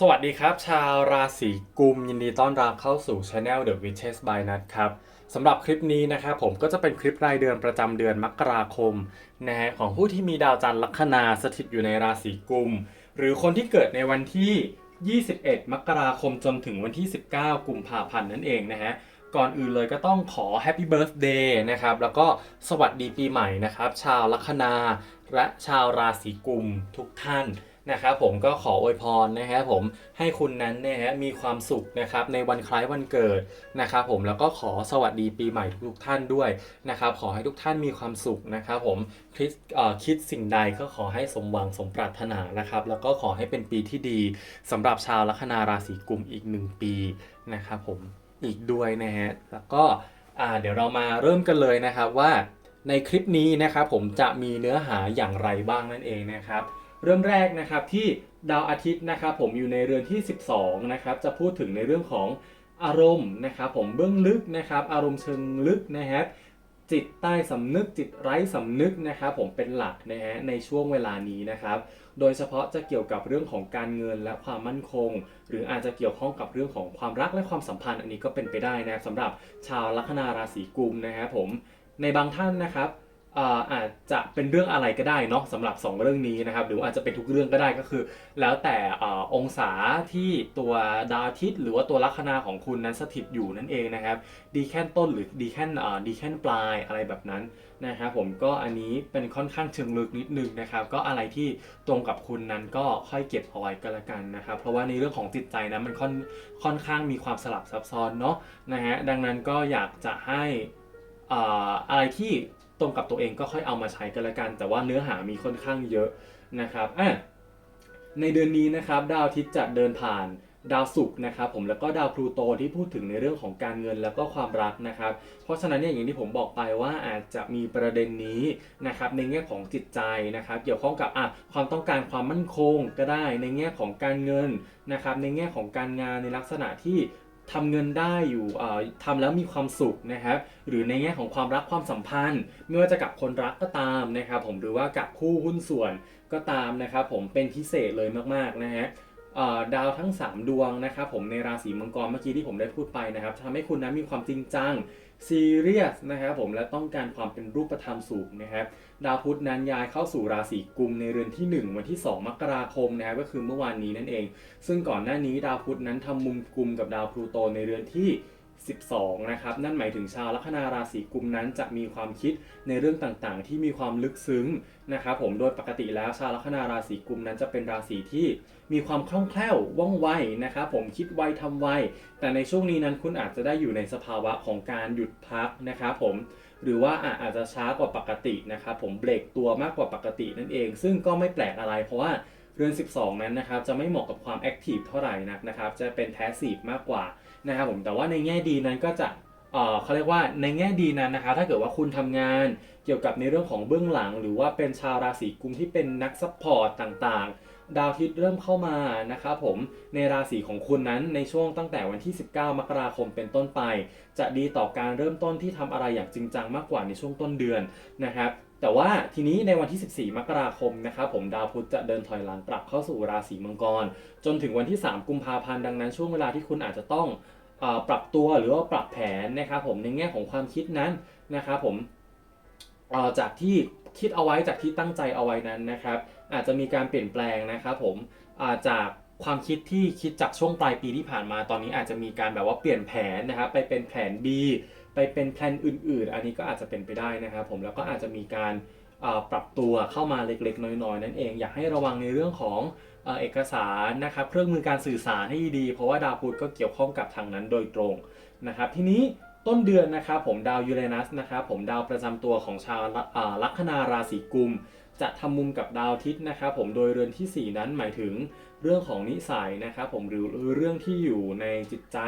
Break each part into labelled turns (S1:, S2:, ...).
S1: สวัสดีครับ ชาวราศีกุมยินดีต้อนรับเข้าสู่ Channel The Witches by Nut ครับสำหรับคลิปนี้นะครับผมก็จะเป็นคลิปรายเดือนประจำเดือนมกราคมนะฮะของผู้ที่มีดาวจันทร์ลัคนาสถิตอยู่ในราศีกุม หรือคนที่เกิดในวันที่ 21 มกราคมจนถึงวันที่ 19 กุมภาพันธ์นั่นเองนะฮะก่อนอื่นเลยก็ต้องขอ Happy Birthday นะครับ แล้วก็สวัสดีปีใหม่นะครับ ชาวลัคนาและชาวราศีกุมทุกท่าน นะครับผมก็ขออวยพรนะครับผมให้คุณนั้นเนะฮะมีความสุขนะครับในวันคล้ายวันเกิดนะครับผมแล้วก็ขอสวัสดีปีใหม่ทุกท่านด้วยนะครับขอให้ทุกท่านมีความสุขนะครับผมคิดคิดสิ่งใดก็ขอให้สมหวังสมปรารถนานะครับแล้วก็ขอให้เป็นปีที่ดีสำหรับชาวลัคนาราศีกุมอีกหนึ่งปีนะครับผมอีกด้วยนะฮะแล้วก็เดี๋ยวเรามาเริ่มกันเลยนะครับว่าในคลิปนี้นะครับผมจะมีเนื้อหาอย่างไรบ้างนั่นเองนะครับ เริ่มแรกนะครับที่ดาวอาทิตย์นะครับผมอยู่ในเรือนที่ 12นะครับจะพูดถึงในเรื่องของอารมณ์นะครับผมเบื้องลึกนะครับอารมณ์เชิงลึกนะครับจิตใต้สำนึกจิตไร้สำนึกนะครับผมเป็นหลักนะฮะในช่วงเวลานี้นะครับโดยเฉพาะจะเกี่ยวกับเรื่องของการเงินและความมั่นคง หรืออาจจะเกี่ยวข้องกับเรื่องของความรักและความสัมพันธ์อันนี้ก็เป็นไปได้นะสำหรับชาวลัคนาราศีกุมนะครับผมในบางท่านนะครับ อาจจะเป็นเรื่องอะไรก็ได้เนาะสำหรับ 2 เรื่องนี้นะครับหรืออาจจะเป็นทุกเรื่องก็ได้ก็คือ แล้วแต่อองศาที่ตัวดาวอาทิตย์หรือว่าตัวลัคนาของคุณนั้นสถิตอยู่นั่นเองนะครับ ดีแค่นต้นหรือดีแค่นดีแค่นปลายอะไรแบบนั้นนะครับผมก็อันนี้เป็นค่อนข้างเชิงลึกนิดนึงนะครับ ก็อะไรที่ตรงกับคุณนั้นก็ค่อยเก็บเอาไว้ก็แล้วกันนะครับ เพราะว่าในเรื่องของจิตใจนะมันค่อนค่อนข้างมีความสลับซับซ้อนเนาะนะฮะดังนั้นก็อยากจะให้ออะไรที่ ตรงกับตัวเองก็ค่อยเอามาใช้กันละกัน แต่ว่าเนื้อหามีค่อนข้างเยอะนะครับอะในเดือนนี้นะครับดาวอาทิตย์จะเดินผ่านดาวศุกร์นะครับผมแล้วก็ดาวพลูโตที่พูดถึงในเรื่องของการเงินแล้วก็ความรักนะครับ เพราะฉะนั้นเนี่ยอย่างที่ผมบอกไปว่าอาจจะมีประเด็นนี้นะครับในแง่ของจิตใจนะครับเกี่ยวข้องกับอะความต้องการความมั่นคงก็ได้ในแง่ของการเงินนะครับในแง่ของการงานในลักษณะที่ ทำเงินได้อยู่ทำแล้วมีความสุขนะครับหรือในแง่ของความรักความสัมพันธ์ ไม่ว่าจะกับคนรักก็ตามนะครับผมหรือว่ากับคู่หุ้นส่วนก็ตามนะครับผมเป็นพิเศษเลยมากๆนะฮะดาวทั้ง 3 ดวงนะครับผมในราศีมังกรเมื่อกี้ที่ผมได้พูดไปนะครับทำให้คุณนั้นมีความจริงจัง ซีเรียสนะครับผมและต้องการความเป็นรูปธรรมสูงนะครับ ดาวพุธนั้นย้ายเข้าสู่ราศีกุมในเรือนที่ 1 วันที่ 2 มกราคมนะครับก็คือเมื่อวานนี้นั่นเอง ซึ่งก่อนหน้านี้ดาวพุธนั้นทำมุมกุมกับดาวพลูโตในเรือนที่ 12 นะครับ นั่นหมายถึงชาวลัคนาราศีกุมนั้นจะมีความคิดในเรื่องต่างๆ ที่มีความลึกซึ้งนะครับผมโดยปกติแล้วชาวลัคนาราศีกุมนั้นจะเป็นราศีที่มีความคล่องแคล่วว่องไวนะครับผมคิดไวทำไว แต่ในช่วงนี้นั้นคุณอาจจะได้อยู่ในสภาวะของการหยุดพักนะครับผมหรือว่าอะอาจจะช้ากว่าปกตินะครับผมเบรกตัวมากกว่าปกตินั่นเอง ซึ่งก็ไม่แปลกอะไรเพราะว่าเรือน 12 นั้นนะครับจะไม่เหมาะกับความแอคทีฟเท่าไหร่นักนะครับจะเป็นแพสซีฟมากกว่า นะครับผมแต่ว่าในแง่ดีนั้นก็จะเขาเรียกว่าในแง่ดีนั้นนะครับถ้าเกิดว่าคุณทำงานเกี่ยวกับในเรื่องของเบื้องหลัง หรือว่าเป็นชาวราศีกุมที่เป็นนักซัพพอร์ตต่างๆ ดาวทิตย์เริ่มเข้ามานะครับผมในราศีของคุณนั้นในช่วงตั้งแต่วันที่ 19 มกราคมเป็นต้นไป จะดีต่อการเริ่มต้นที่ทำอะไรอย่างจริงจังมากกว่าในช่วงต้นเดือนนะครับแต่ว่าทีนี้ในวันที่ 14 มกราคมนะครับผมดาวพุธจะเดินถอยหลังกลับเข้าสู่ราศีมังกร จนถึงวันที่ 3 กุมภาพันธ์ดังนั้นช่วงเวลาที่คุณอาจจะต้อง ปรับตัวหรือว่าปรับแผนนะครับผมในแง่ของความคิดนั้นนะครับผมจากที่คิดเอาไว้จากที่ตั้งใจเอาไว้นั้นนะครับ อาจจะมีการเปลี่ยนแปลงนะครับผมาจากความคิดที่คิดจากช่วงปลายปีที่ผ่านมาตอนนี้อาจจะมีการแบบว่าเปลี่ยนแผนนะครับไปเป็นแผน B ไปเป็นแผนอื่น ๆ อันนี้ก็อาจจะเป็นไปได้นะครับผมแล้วก็อาจจะมีการ ปรับตัวเข้ามาเล็กๆ น้อยๆ นั่นเอง อยากให้ระวังในเรื่องของเอ่อเอกสารนะครับเครื่องมือการสื่อสารให้ดี เพราะว่าดาวพุธก็เกี่ยวข้องกับทางนั้นโดยตรงนะครับทีนี้ต้นเดือนนะครับผมดาวยูเรนัสนะครับผมดาวประจำตัวของชาวลัคนาราศีกุม จะทำมุมกับดาวทิตย์นะครับผมโดยเรือนทีสี่ 4 นั้นหมายถึงเรื่องของนิสัยนะครับผมหรือเรื่องที่อยู่ในจิตใจ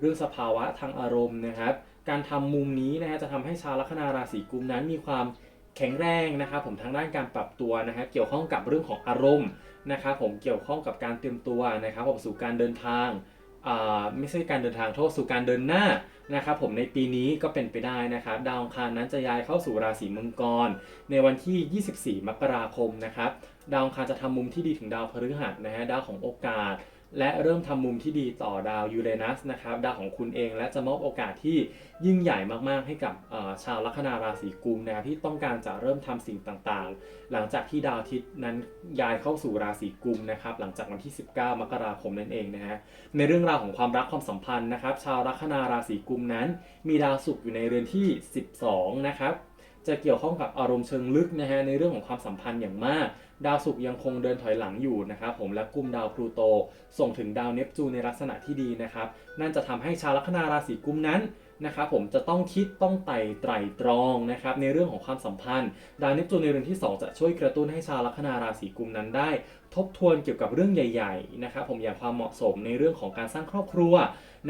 S1: เรื่องสภาวะทางอารมณ์นะครับ การทำมุมนี้นะฮะจะทำให้ชาวลัคนาราศีกุมนั้นมีความ แข็งแรงนะครับผมทางด้านการปรับตัวนะฮะเกี่ยวข้องกับเรื่องของอารมณ์นะครับผมเกี่ยวข้องกับการเตรียมตัวนะครับผมสู่การเดินทางไม่ใช่การเดินทางโทษสู่การเดินหน้านะครับผมในปีนี้ก็เป็นไปได้นะครับดาวอังคารนั้นจะย้ายเข้าสู่ราศีมังกร ในวันที่ 24 มกราคมนะครับดาวอังคารจะทำมุมที่ดีถึงดาวพฤหัสนะฮะดาวของโอกาส และเริ่มทำมุมที่ดีต่อดาวยูเรนัสนะครับดาวของคุณเองและจะมอบโอกาสที่ยิ่งใหญ่มากๆ ให้กับชาวลัคนาราศีกุมนะที่ต้องการจะเริ่มทำสิ่งต่างๆ หลังจากที่ดาวอาทิตย์นั้นย้ายเข้าสู่ราศีกุมนะครับหลังจากวันที่ 19 มกราคมนั่นเองนะฮะในเรื่องราวของความรักความสัมพันธ์นะครับ ชาวลัคนาราศีกุมนั้น มีดาวศุกร์อยู่ในเรือนที่ 12 นะครับ จะเกี่ยวข้องกับอารมณ์เชิงลึกนะฮะในเรื่องของความสัมพันธ์อย่างมาก ดาวศุกร์ยังคงเดินถอยหลังอยู่นะครับผมและกุมดาวพลูโต ส่งถึงดาวเนปจูนในลักษณะที่ดีนะครับนั่นจะทำให้ชาวลัคนาราศีกุมนั้นนะครับผมจะต้องคิดต้องไต่ไตร่ตรองนะครับในเรื่องของความสัมพันธ์ ดาวเนปจูนในเรือนที่ 2 จะช่วยกระตุ้นให้ชาวลัคนาราศีกุมนั้นได้ ทบทวนเกี่ยวกับเรื่องใหญ่ๆนะครับผมอย่างความเหมาะสมในเรื่องของการสร้างครอบครัว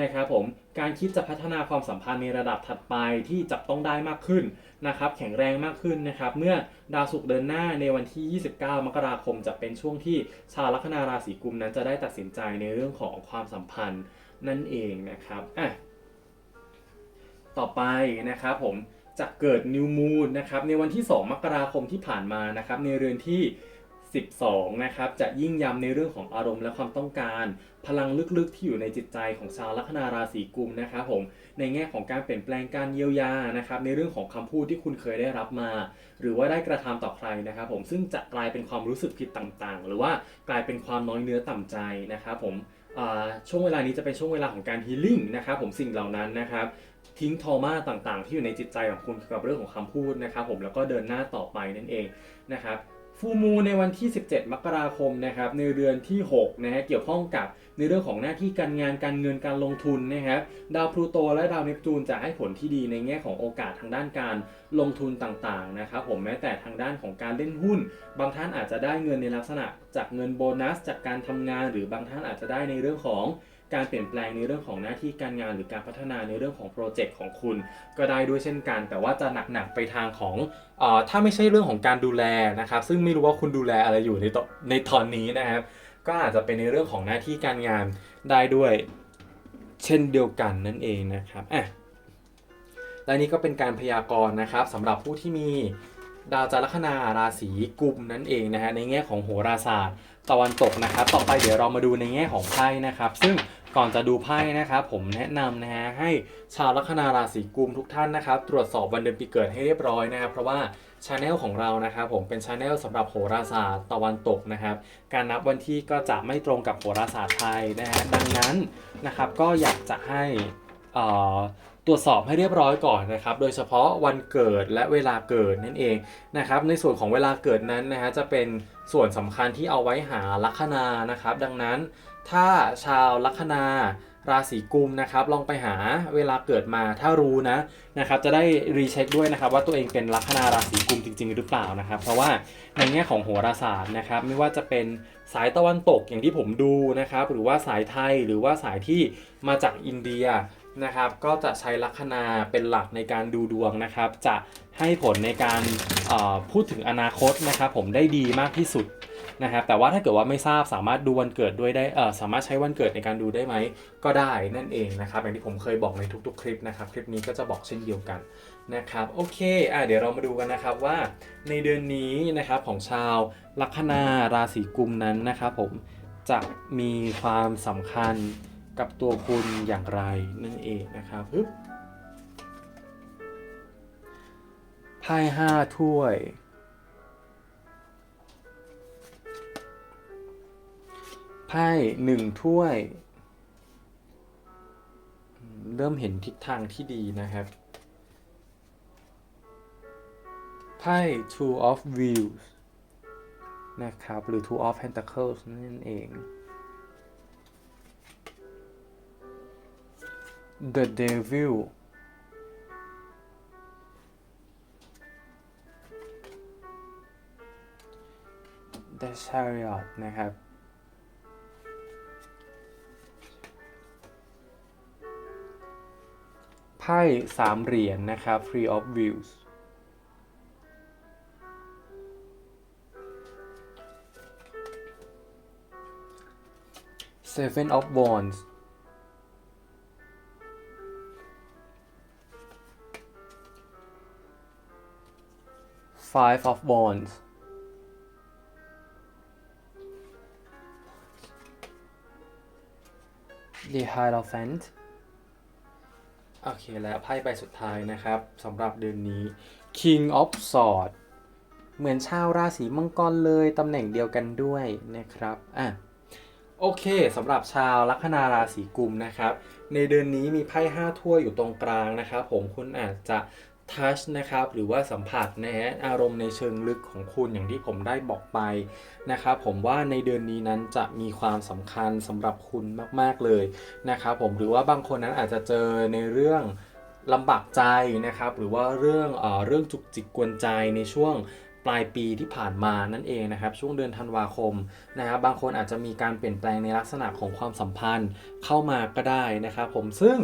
S1: นะครับผมการคิดจะพัฒนาความสัมพันธ์ในระดับถัดไปที่จับต้องได้มากขึ้น นะครับแข็งแรงมากขึ้นนะครับเมื่อดาวศุกร์เดินหน้าในวันที่ 29 มกราคมจะเป็นช่วงที่ชาวลัคนาราศีกุมนั้นจะได้ตัดสินใจในเรื่องของความสัมพันธ์นั่นเองนะครับอะต่อไปนะครับผมจะเกิดนิวมูนนะครับในวันที่ 2 มกราคมที่ผ่านมานะครับในเรือนที่ 12นะครับจะยิ่งย้ำในเรื่องของอารมณ์และความต้องการ พลังลึกๆที่อยู่ในจิตใจของชาวลัคนาราศีกุมนะครับผมในแง่ของการเปลี่ยนแปลงการเยียวยานะครับในเรื่องของคำพูดที่คุณเคยได้รับมา หรือว่าได้กระทำต่อใครนะครับผมซึ่งจะกลายเป็นความรู้สึกผิดต่างๆ หรือว่ากลายเป็นความน้อยเนื้อต่ำใจนะครับผมช่วงเวลานี้จะเป็นช่วงเวลาของการฮีลิ่งนะครับผมสิ่งเหล่านั้นนะครับทิ้งทอมาต่างๆ ที่อยู่ในจิตใจของคุณเกี่ยวกับเรื่องของคำพูดนะครับผมแล้วก็เดินหน้าต่อไปนั่นเองนะครับ ฟูมูในวันที่ 17 มกราคมนะครับในเดือนที่6นะฮะเกี่ยวข้องกับในเรื่องของหน้าที่การงานการเงินการลงทุนนะครับดาวพลูโตและดาวเนปจูนจะให้ผลที่ดีในแง่ของโอกาสทางด้านการลงทุนต่างๆนะครับผมแม้แต่ทางด้านของการเล่นหุ้น บางท่านอาจจะได้เงินในลักษณะจากเงินโบนัส จากการทำงาน หรือบางท่านอาจจะได้ในเรื่องของ การเปลี่ยนแปลงในเรื่องของหน้าที่การงานหรือการพัฒนาในเรื่องของโปรเจกต์ของคุณก็ได้ด้วยเช่นกัน แต่ว่าจะหนักๆไปทางของอถ้าไม่ใช่เรื่องของการดูแลนะครับ ซึ่งไม่รู้ว่าคุณดูแลอะไรอยู่ในตในตอนนี้นะครับ ก็อาจจะเป็นในเรื่องของหน้าที่การงานได้ด้วยเช่นเดียวกันนั่นเองนะครับอะและนี่ก็เป็นการพยากรณ์นะครับสำหรับผู้ที่มีดาวจารลัคนาราศีกุมนั่นเองนะฮะในแง่ของโหราศาสตร์ตะวันตกนะครับ ต่อไปเดี๋ยวเรามาดูในแง่ของไพ่นะครับ ซึ่ง ก่อนจะดูไพ่นะครับผมแนะนำนะฮะให้ชาวลัคนาราศีกุมทุกท่านนะครับ ตรวจสอบวันเดือนปีเกิดให้เรียบร้อยนะครับ เพราะว่าช anel ของเรานะครับผมเป็นช anel สำหรับโหราศาสตร์ตะวันตกนะครับ การนับวันที่ก็จะไม่ตรงกับโหราศาสตร์ไทยนะฮะดังนั้นนะครับก็อยากจะให้ตรวจสอบให้เรียบร้อยก่อนนะครับ โดยเฉพาะวันเกิดและเวลาเกิดนั่นเองนะครับ ในส่วนของเวลาเกิดนั้นนะฮะจะเป็นส่วนสำคัญที่เอาไว้หาลัคนานะครับ ดังนั้น ถ้าชาวลัคนาราศีกุมนะครับลองไปหาเวลาเกิดมาถ้ารู้นะนะครับจะได้รีเช็คด้วยนะครับว่าตัวเองเป็นลัคนาราศีกุมจริง ๆ หรือเปล่านะครับ เพราะว่าในแง่ของโหราศาสตร์นะครับไม่ว่าจะเป็นสายตะวันตกอย่างที่ผมดูนะครับหรือว่าสายไทยหรือว่าสายที่มาจากอินเดียนะครับก็จะใช้ลัคนาเป็นหลักในการดูดวงนะครับ จะให้ผลในการพูดถึงอนาคตนะครับผมได้ดีมากที่สุด นะครับแต่ว่าถ้าเกิดว่าไม่ทราบสามารถดูวันเกิดด้วยได้เออสามารถใช้วันเกิดในการดูได้ไหมก็ได้นั่นเองนะครับอย่างที่ผมเคยบอกในทุกๆ คลิปนะครับคลิปนี้ก็จะบอกเช่นเดียวกันนะครับโอเคอะเดี๋ยวเรามาดูกันนะครับว่าในเดือนนี้นะครับของชาวลัคนาราศีกุมนั้นนะครับผมจะมีความสำคัญกับตัวคุณอย่างไรนั่นเองนะครับฮึบไพ่ห้าถ้วย พ่หนึ่งถ้วย เริ่มเห็นทิศทางที่ดีนะครับไพ่ two of wheels นะครับ หรือ two of pentacles นั่นเอง the devil the chariot นะครับ ไพ่สามเหรียญนะครับ Three of Wheels Seven of Wands Five of Wands The Hierophant โโอเคแล้วไพ่ใบสุดท้ายนะครับสำหรับเดือนนี้ King of Swords เหมือนชาวราศีมังกรเลยตำแหน่งเดียวกันด้วยนะครับอะโอเคสำหรับชาวลัคนาราศีกุมนะครับ ในเดือนนี้มีไพ่5ถ้วยอยู่ตรงกลางนะครับ ผมคุณอาจจะ ทัชนะครับหรือว่าสัมผัสนะฮะอารมณ์ในเชิงลึกของคุณอย่างที่ผมได้บอกไปนะครับผมว่าในเดือนนี้นั้นจะมีความสำคัญสำหรับคุณมาก ๆเลยนะครับผมหรือว่าบางคนนั้นอาจจะเจอในเรื่องลำบากใจนะครับหรือว่าเรื่องเออเรื่องจุกจิกกวนใจในช่วงปลายปีที่ผ่านมานั่นเองนะครับช่วงเดือนธันวาคมนะครับบางคนอาจจะมีการเปลี่ยนแปลงในลักษณะของความสัมพันธ์เข้ามาก็ได้นะครับผมซึ่ง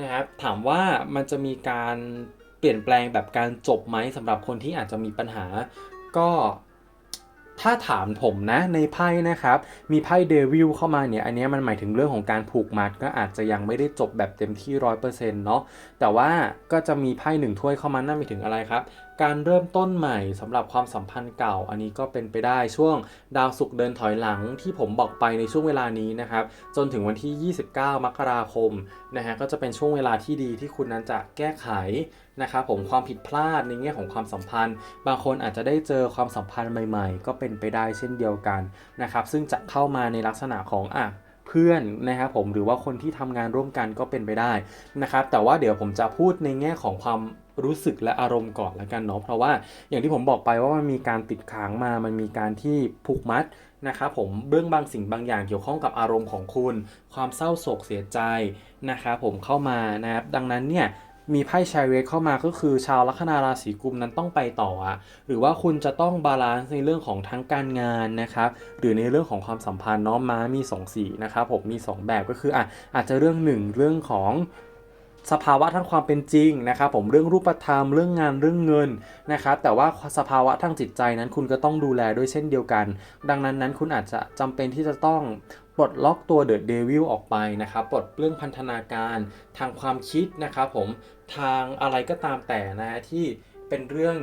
S1: นะครับถามว่ามันจะมีการ เปลี่ยนแปลงแบบการจบไหมสำหรับคนที่อาจจะมีปัญหา ก็ถ้าถามผมนะในไพ่นะครับ มีไพ่เดวิลเข้ามาเนี่ย อันนี้มันหมายถึงเรื่องของการผูกมัด ก็อาจจะยังไม่ได้จบแบบเต็มที่ร้อยเปอร์เซ็นต์เนาะแต่ว่าก็จะมีไพ่หนึ่งถ้วยเข้ามานั่นหมายถึงอะไรครับ การเริ่มต้นใหม่สำหรับความสัมพันธ์เก่า อันนี้ก็เป็นไปได้ช่วงดาวศุกร์เดินถอยหลังที่ผมบอกไปในช่วงเวลานี้นะครับ จนถึงวันที่ 29 มกราคมนะฮะก็จะเป็นช่วงเวลาที่ดีที่คุณนั้นจะแก้ไขนะครับผมความผิดพลาดในแง่ของความสัมพันธ์ บางคนอาจจะได้เจอความสัมพันธ์ใหม่ ๆ ก็เป็นไปได้เช่นเดียวกันนะครับ ซึ่งจะเข้ามาในลักษณะของอะ เพื่อนนะครับผมหรือว่าคนที่ทำงานร่วมกันก็เป็นไปได้นะครับแต่ว่าเดี๋ยวผมจะพูดในแง่ของความรู้สึกและอารมณ์ก่อนแล้วกันเนาะเพราะว่าอย่างที่ผมบอกไปว่ามันมีการติดค้างมา มันมีการที่ผูกมัดนะครับผมเรื่องบางสิ่งบางอย่างเกี่ยวข้องกับอารมณ์ของคุณ ความเศร้าโศกเสียใจนะครับผมเข้ามานะครับดังนั้นเนี่ย มีไพ่ชายเวทเข้ามาก็คือชาวลัคนาราศีกุมนั้นต้องไปต่ออะหรือว่าคุณจะต้องบาลานซ์ในเรื่องของทั้งการงานนะครับหรือในเรื่องของความสัมพันธ์เนาะม้ามี2สีนะครับผมมี 2 แบบก็คืออะอาจจะเรื่องหนึ่งเรื่องของสภาวะทางความเป็นจริงนะครับผมเรื่องรูปธรรมเรื่องงานเรื่องเงินนะครับแต่ว่าสภาวะทางจิตใจนั้นคุณก็ต้องดูแลด้วยเช่นเดียวกัน ดังนั้นนั้นคุณอาจจะจำเป็นที่จะต้องปลดล็อกตัวเดอะเดวิลออกไปนะครับปลดเรื่องพันธนาการทางความคิดนะครับผม ทางอะไรก็ตามแต่นะฮะที่เป็นเรื่อง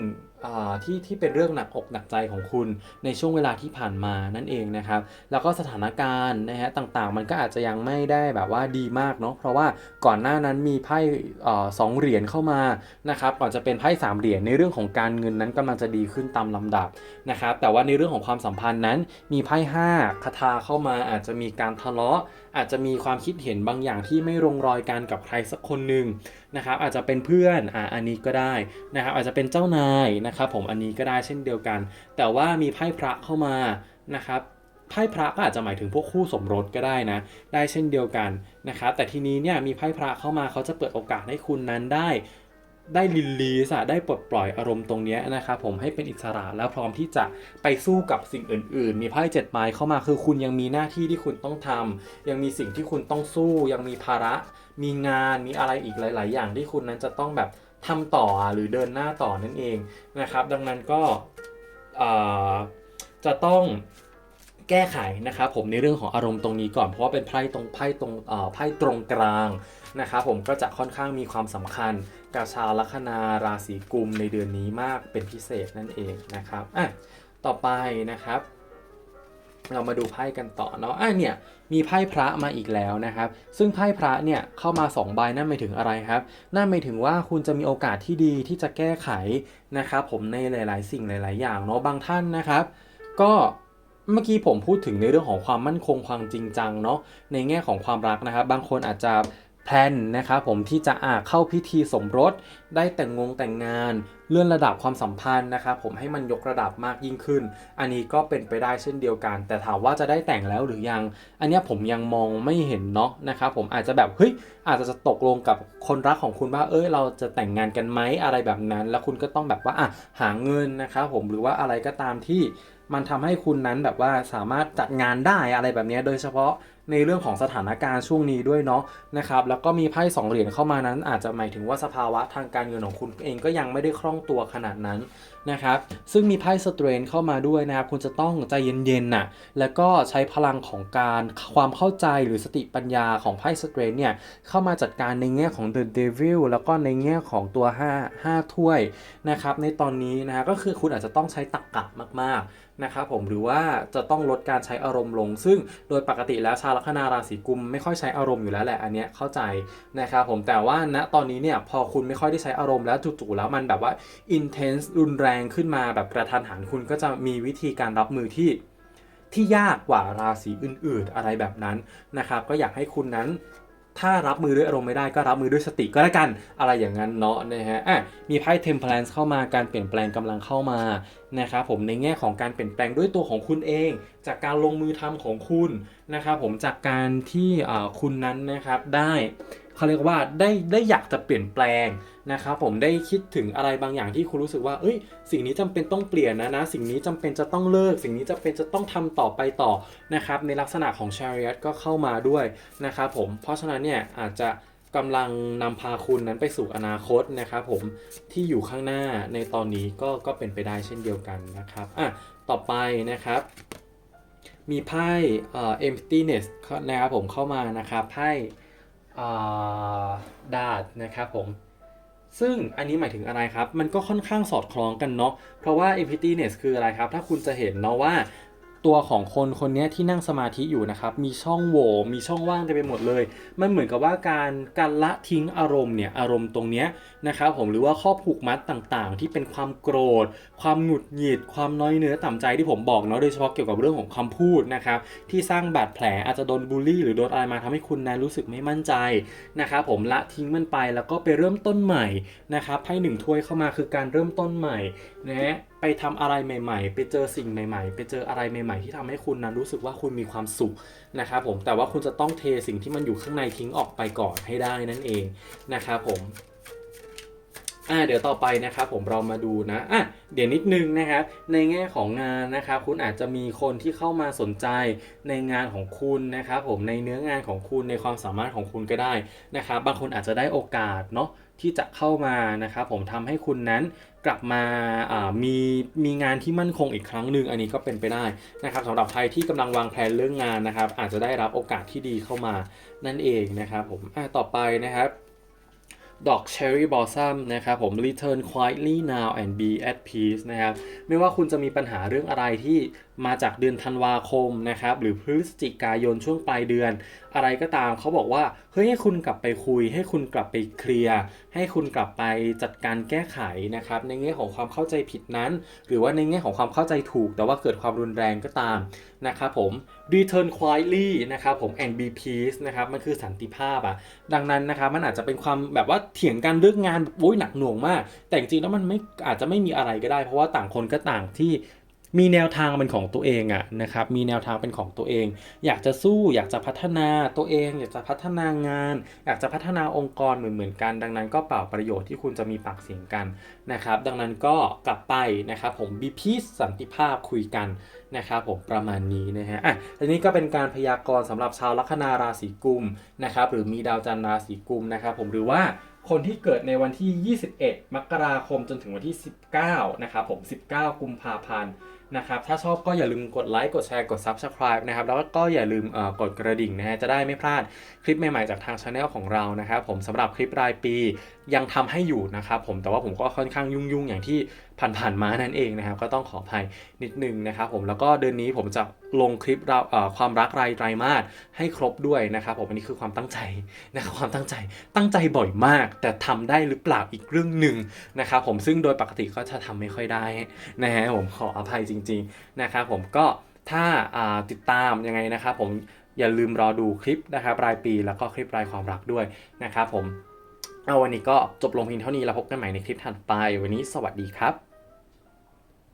S1: อที่ที่เป็นเรื่องหนักอกหนักใจของคุณในช่วงเวลาที่ผ่านมานั่นเองนะครับ แล้วก็สถานการณ์นะฮะต่างๆ มันก็อาจจะยังไม่ได้แบบว่าดีมากเนาะเพราะว่าก่อนหน้านั้นมีไพ่สองเหรียญเข้ามานะครับก่อนจะเป็นไพ่สามเหรียญในเรื่องของการเงินนั้นกำลังจะดีขึ้นตามลำดับนะครับแต่ว่าในเรื่องของความสัมพันธ์นั้นมีไพ่ห้าคาถาเข้ามาอาจจะมีการทะเลาะ อาจจะมีความคิดเห็นบางอย่างที่ไม่ลงรอยกันกับใครสักคนหนึ่งนะครับอาจจะเป็นเพื่อนอ่าอันนี้ก็ได้นะครับอาจจะเป็นเจ้านายนะครับผมอันนี้ก็ได้เช่นเดียวกัน แต่ว่ามีไพ่พระเข้ามานะครับไพ่พระก็อาจจะหมายถึงพวกคู่สมรสก็ได้นะ ได้เช่นเดียวกันนะครับแต่ทีนี้เนี่ยมีไพ่พระเข้ามาเขาจะเปิดโอกาสให้คุณนั้นได้ ได้ลินลีสะได้ปลดปล่อยอารมณ์ตรงนี้นะครับผมให้เป็นอิสระแล้วพร้อมที่จะไปสู้กับสิ่งอื่น ๆ มีไพ่เจ็ดไม้เข้ามาคือคุณยังมีหน้าที่ที่คุณต้องทำยังมีสิ่งที่คุณต้องสู้ ยังมีภาระ มีงานมีอะไรอีกหลาย ๆ อย่างที่คุณนั้นจะต้องแบบทำต่อหรือเดินหน้าต่อนั่นเองนะครับ ดังนั้นก็จะต้องแก้ไขนะครับผมในเรื่องของอารมณ์ตรงนี้ก่อนเพราะว่าเป็นไพ่ตรงไพ่ตรงไพ่ตรงกลางนะครับผมก็จะค่อนข้างมีความสำคัญ กับชาวลัคนาราศีกุมในเดือนนี้มากเป็นพิเศษนั่นเองนะครับอะต่อไปนะครับ เรามาดูไพ่กันต่อเนาะอะเนี่ยมีไพ่พระมาอีกแล้วนะครับ ซึ่งไพ่พระเนี่ยเข้ามา2ใบนั่นหมายถึงอะไรครับนั่นหมายถึงว่าคุณจะมีโอกาสที่ดีที่จะแก้ไขนะครับผมในหลาย ๆ สิ่งหลาย ๆ อย่างเนาะบางท่านนะครับ ก็เมื่อกี้ผมพูดถึงในเรื่องของความมั่นคงความจริงจังเนาะในแง่ของความรักนะครับ บางคนอาจจะ แพลนนะครับผมที่จะอ่าเข้าพิธีสมรส ได้แต่งงงแต่งงาน เลื่อนระดับความสัมพันธ์นะครับผมให้มันยกระดับมากยิ่งขึ้น อันนี้ก็เป็นไปได้เช่นเดียวกัน แต่ถามว่าจะได้แต่งแล้วหรือยัง อันนี้ผมยังมองไม่เห็นเนาะนะครับผมอาจจะแบบเฮ้ยอาจจะจะตกลงกับคนรักของคุณว่าเอ้ยเราจะแต่งงานกันไหมอะไรแบบนั้น แล้วคุณก็ต้องแบบว่าอะหาเงินนะครับผมหรือว่าอะไรก็ตามที่มันทำให้คุณนั้นแบบว่าสามารถจัดงานได้อะไรแบบเนี้ยโดยเฉพาะ ในเรื่องของสถานการณ์ช่วงนี้ด้วยเนาะนะครับแล้วก็มีไพ่สองเหรียญเข้ามานั้น อาจจะหมายถึงว่าสภาวะทางการเงินของคุณเองก็ยังไม่ได้คล่องตัวขนาดนั้นนะครับซึ่งมีไพ่สเตรนเข้ามาด้วยนะครับคุณจะต้องใจเย็นๆน่ะแล้วก็ใช้พลังของการความเข้าใจหรือสติปัญญาของไพ่สเตรนเนี่ยเข้ามาจัดการในแง่ของ The Devil แล้วก็ในแง่ของตัว 5 5 ถ้วยนะครับในตอนนี้นะก็คือคุณอาจจะต้องใช้ตรรกกะมากๆนะครับผมหรือว่าจะต้องลดการใช้อารมณ์ลง ซึ่งโดยปกติแล้วชาวลัคนาราศีกุมไม่ค่อยใช้อารมณ์อยู่แล้วแหละอันเนี้ยเข้าใจนะครับผมแต่ว่าณตอนนี้เนี่ยพอคุณไม่ค่อยได้ใช้อารมณ์แล้วจู่ๆแล้วมันแบบว่า intense รุนแรงขึ้นมาแบบกระทันหันคุณก็จะมีวิธีการรับมือที่ที่ยากกว่าราศีอื่น ๆ อะไรแบบนั้นนะครับ ก็อยากให้คุณนั้น ถ้ารับมือด้วยอารมณ์ไม่ได้ก็รับมือด้วยสติก็แล้วกันอะไรอย่างนั้นเนาะนะฮะอะมีไพ่เทมเพลนส์เข้ามาการเปลี่ยนแปลงกำลังเข้ามานะครับผมในแง่ของการเปลี่ยนแปลงด้วยตัวของคุณเอง จากการลงมือทำของคุณนะครับผมจากการที่คุณนั้นนะครับได้เขาเรียกว่าได้ได้อยากจะเปลี่ยนแปลง นะครับผมได้คิดถึงอะไรบางอย่างที่คุณรู้สึกว่าเอ้ย สิ่งนี้จำเป็นต้องเปลี่ยนนะนะ สิ่งนี้จำเป็นจะต้องเลิก สิ่งนี้จำเป็นจะต้องทำต่อไปต่อนะครับ ในลักษณะของ chariot ก็เข้ามาด้วยนะครับผม เพราะฉะนั้นเนี่ยอาจจะกำลังนำพาคุณนั้นไปสู่อนาคตนะครับผมที่อยู่ข้างหน้าในตอนนี้ก็ก็เป็นไปได้เช่นเดียวกันนะครับอะต่อไปนะครับ มีไพ่เอ่อ emptiness นะครับผมเข้ามานะครับไพ่ดาดนะครับผม ซึ่งอันนี้หมายถึงอะไรครับ มันก็ค่อนข้างสอดคล้องกันเนาะ เพราะว่า Emptyness คืออะไรครับ ถ้าคุณจะเห็นเนาะว่า ตัวของคนคนนี้ที่นั่งสมาธิอยู่นะครับ มีช่องโหว่มีช่องว่างเต็มไปหมดเลย มันเหมือนกับว่าการการละทิ้งอารมณ์เนี่ยอารมณ์ตรงเนี้ยนะครับผมหรือว่าข้อผูกมัดต่างๆ ที่เป็นความโกรธ ความหงุดหงิด ความน้อยเนื้อต่ำใจที่ผมบอกเนาะโดยเฉพาะเกี่ยวกับเรื่องของคำพูดนะครับที่สร้างบาดแผลอาจจะโดนบูลลี่ หรือโดนอะไรมาทำให้คุณนั้นรู้สึกไม่มั่นใจนะครับผมละทิ้งมันไปแล้วก็ไปเริ่มต้นใหม่นะครับไพ่หนึ่งถ้วยเข้ามาคือการเริ่มต้นใหม่ นะไปทำอะไรใหม่ ๆ ไปเจอสิ่งใหม่ ๆ ไปเจออะไรใหม่ ๆ ที่ทำให้คุณนั้นรู้สึกว่าคุณมีความสุขนะครับผมแต่ว่าคุณจะต้องเทสิ่งที่มันอยู่ข้างในทิ้งออกไปก่อนให้ได้นั่นเองนะครับผมอ่าเดี๋ยวต่อไปนะครับผมเรามาดูนะอะเดี๋ยวนิดนึงนะครับในแง่ของงานนะครับคุณอาจจะมีคนที่เข้ามาสนใจในงานของคุณนะครับผมในเนื้องานของคุณในความสามารถของคุณก็ได้นะครับบางคนอาจจะได้โอกาสเนาะ ที่จะเข้ามานะครับผมทำให้คุณนั้นกลับมามีมีงานที่มั่นคงอีกครั้งหนึ่งอันนี้ก็เป็นไปได้นะครับสำหรับใครที่กำลังวางแผนเรื่องงานนะครับ อาจจะได้รับโอกาสที่ดีเข้ามานั่นเองนะครับผมต่อไปนะครับดอก Cherry Blossom นะครับผม Return quietly now and be at peace นะครับไม่ว่าคุณจะมีปัญหาเรื่องอะไรที่ มาจากเดือนธันวาคมนะครับหรือพฤศจิกายนช่วงปลายเดือน อะไรก็ตามเขาบอกว่าเฮ้ยให้คุณกลับไปคุย ให้คุณกลับไปเคลียร์ให้คุณกลับไปจัดการแก้ไขนะครับในแง่ของความเข้าใจผิดนั้น หรือว่าในแง่ของความเข้าใจถูก แต่ว่าเกิดความรุนแรงก็ตามนะครับผม return quietly นะครับผม and be peace นะครับมันคือสันติภาพอะดังนั้นนะครับมันอาจจะเป็นความแบบว่าเถียงกันเรื่องงานโอ้ยหนักหน่วงมาก แต่จริงๆแล้วมันไม่อาจจะไม่มีอะไรก็ได้ เพราะว่าต่างคนก็ต่างที่ มีแนวทางเป็นของตัวเองอะนะครับ มีแนวทางเป็นของตัวเอง อยากจะสู้อยากจะพัฒนาตัวเอง อยากจะพัฒนางาน อยากจะพัฒนาองค์กรเหมือนๆกัน ดังนั้นก็เปล่าประโยชน์ที่คุณจะมีปากเสียงกันนะครับ ดังนั้นก็กลับไปนะครับผม be peace สันติภาพคุยกันนะครับผมประมาณนี้นะฮะอะทีนี้ก็เป็นการพยากรณ์สำหรับชาวลัคนาราศีกุมนะครับหรือมีดาวจันทร์ราศีกุมนะครับผมหรือว่าคนที่เกิดในวันที่ 21 มกราคมจนถึงวันที่ 19 นะครับผม 19 กุมภาพันธ์ นะครับถ้าชอบก็อย่าลืมกดไลค์กดแชร์กด Subscribe นะครับแล้วก็อย่าลืมกดกระดิ่งนะฮะจะได้ไม่พลาดคลิปใหม่ๆจากทางช anel ของเรานะครับผมสำหรับคลิปรายปียังทำให้อยู่นะครับผมแต่ว่าผมก็ค่อนข้างยุ่งๆอย่างที่ผ่านๆมานั่นเองนะครับก็ต้องขออภัยนิดนึงนะครับผมแล้วก็เดือนนี้ผมจะลงคลิปเราความรักรายไตรมาสให้ครบด้วยนะครับผมอันนี้คือความตั้งใจนะครับความตั้งใจตั้งใจบ่อยมาก แต่ทำได้หรือเปล่าอีกเรื่องหนึ่งนะครับผมซึ่งโดยปกติก็จะทำไม่ค่อยได้นะฮะผมขออภัยจริงๆนะครับผมก็ถ้าาติดตามยังไงนะครับผมอย่าลืมรอดูคลิปนะครับรายปีแล้วก็คลิปรายความรักด้วยนะครับผมเอาวันนี้ก็จบลงเพียงเท่านี้แล้วพบกันใหม่ในคลิปถัดไป วันนี้สวัสดีครับ